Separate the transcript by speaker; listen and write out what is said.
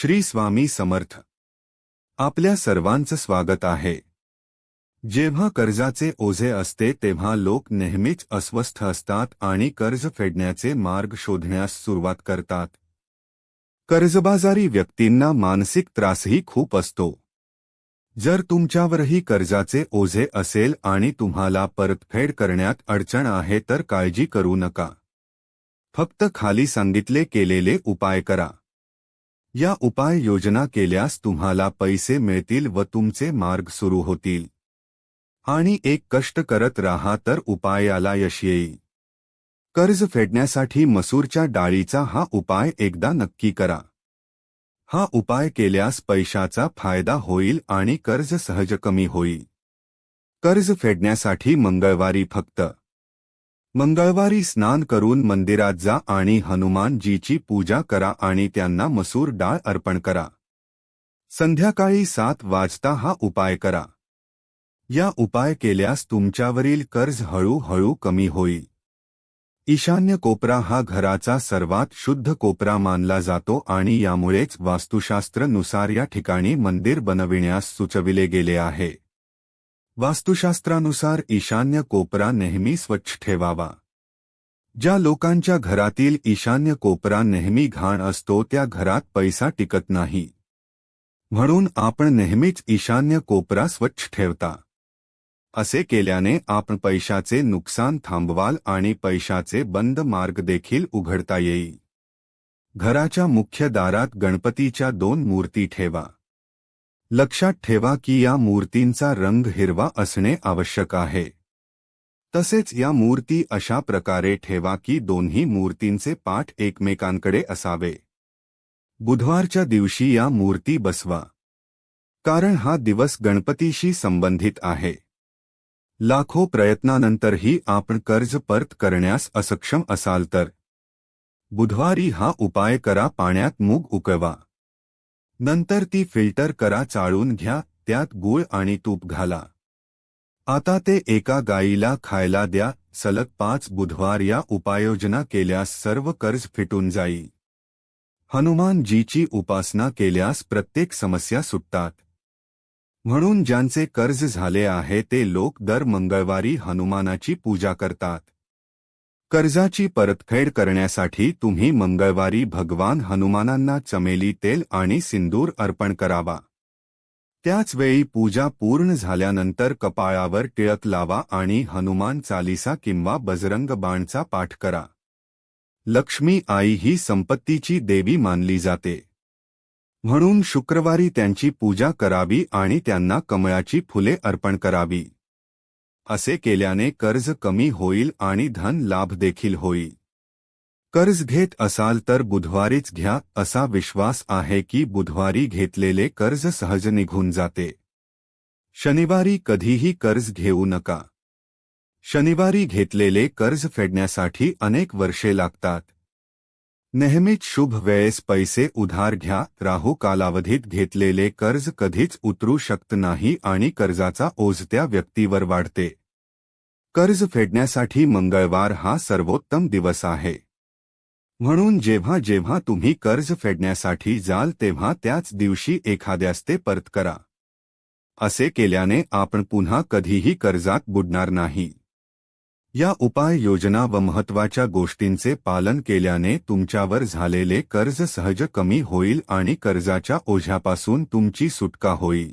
Speaker 1: श्री स्वामी समर्थ. आपल्या सर्वांचं स्वागत आहे. जेव्हा कर्जाचे ओझे तेव्हा लोक नेहमीच अस्वस्थ कर्ज फेडण्याचे मार्ग शोधण्यास सुरुवात करतात. कर्जबाजारी व्यक्तींना मानसिक त्रासही खूप असतो. जर तुमच्यावरही कर्जाचे ओझे असेल आणि तुम्हाला परतफेड करण्यात अडचण आहे, तर काळजी करू नका. फक्त खाली सांगितले केलेले उपाय करा. या उपाय योजना केल्यास तुम्हाला पैसे मिळतील व तुमचे मार्ग सुरू होतील. आणि एक कष्ट करत राहा तर उपायाला यश येईल. कर्ज फेडण्यासाठी मसूरच्या डाळीचा हा उपाय एकदा नक्की करा. हा उपाय केल्यास पैशाचा फायदा होईल आणि कर्ज सहज कमी होईल. कर्ज फेडण्यासाठी मंगळवारी फक्त मंगळवारी स्नान करून मंदिरात जा आणि हनुमानजीची पूजा करा आणि त्यांना मसूर डाळ अर्पण करा. संध्याकाळी सात वाजता हा उपाय करा. या उपाय केल्यास तुमच्यावरील कर्ज हळूहळू कमी होईल. ईशान्य कोपरा हा घराचा सर्वात शुद्ध कोपरा मानला जातो आणि यामुळेच वास्तुशास्त्रनुसार या ठिकाणी मंदिर बनविण्यास सुचविले गेले आहे. वास्तुशास्त्रानुसार ईशान्य कोपरा नेहमी स्वच्छ ठेवावा. ज्या लोकांच्या घरातील ईशान्य कोपरा नेहमी घाण असतो त्या घरात पैसा टिकत नाही. म्हणून आपण नेहमीच ईशान्य कोपरा स्वच्छ ठेवता. असे केल्याने आपण पैशाचे नुकसान थांबवाल आणि पैशाचे बंद मार्ग देखील उघडता येईल. घराच्या मुख्य दारात गणपतीच्या दोन मूर्ती ठेवा. लक्षात ठेवा की या मूर्तींचा रंग हिरवा असणे आवश्यक आहे. तसेच या मूर्ती अशा प्रकारे ठेवा की दोन्ही मूर्तींचे पाठ एकमेकांकडे असावे. बुधवारच्या दिवशी या मूर्ती बसवा. कारण हा दिवस गणपतीशी संबंधित आहे. लाखो प्रयत्नानंतरही आपण कर्ज परत करण्यास असक्षम असाल तर. बुधवारी हा उपाय करा पाण्यात मूग उकळवा. नंतर ती फिल्टर करा चाळून घ्या त्यात गूळ आणि तूप घाला. आता ते एका गायीला खायला द्या सलग पाच बुधवार या उपाययोजना केल्यास सर्व कर्ज फिटून जाईल. हनुमानजीची उपासना केल्यास प्रत्येक समस्या सुटतात. म्हणून ज्यांचे कर्ज झाले आहे ते लोक दर मंगळवारी हनुमानाची पूजा करतात. कर्जाची परतफेड करण्यासाठी तुम्ही मंगळवारी भगवान हनुमानांना चमेली तेल आणि सिंदूर अर्पण करावा. त्याच वेळी पूजा पूर्ण झाल्यानंतर कपाळावर टिळक लावा आणि हनुमान चालिसा किंवा बजरंग बाणचा पाठ करा. लक्ष्मी आई ही संपत्तीची देवी मानली जाते. म्हणून शुक्रवारी त्यांची पूजा करावी आणि त्यांना कमळाची फुले अर्पण करावी. असे केल्याने कर्ज कमी होईल आणि धन लाभ देखील होईल. कर्ज घेत असाल तर बुधवारीच घ्या असा विश्वास आहे की बुधवारी घेतलेले कर्ज सहज निघून जाते. शनिवारी कधीही कर्ज घेऊ नका. शनिवारी घेतलेले कर्ज फेडण्यासाठी अनेक वर्षे लागतात. नेहमीच शुभ वेळेस पैसे उधार घ्या राहू कालावधीत घेतलेले कर्ज कधीच उतरू शकत नाही आणि कर्जाचा ओझ त्या व्यक्तीवर वाढते. कर्ज फेडण्यासाठी मंगळवार हा सर्वोत्तम दिवस आहे. म्हणून जेव्हा जेव्हा तुम्ही कर्ज फेडण्यासाठी जाल तेव्हा त्याच दिवशी एखाद्यास ते परत करा. असे केल्याने आपण पुन्हा कधीही कर्जात बुडणार नाही. या उपाय योजना व महत्त्वाच्या गोष्टींचे पालन केल्याने तुमच्यावर झालेले कर्ज सहज कमी होईल आणि कर्जाच्या ओझ्यापासून तुमची सुटका होईल.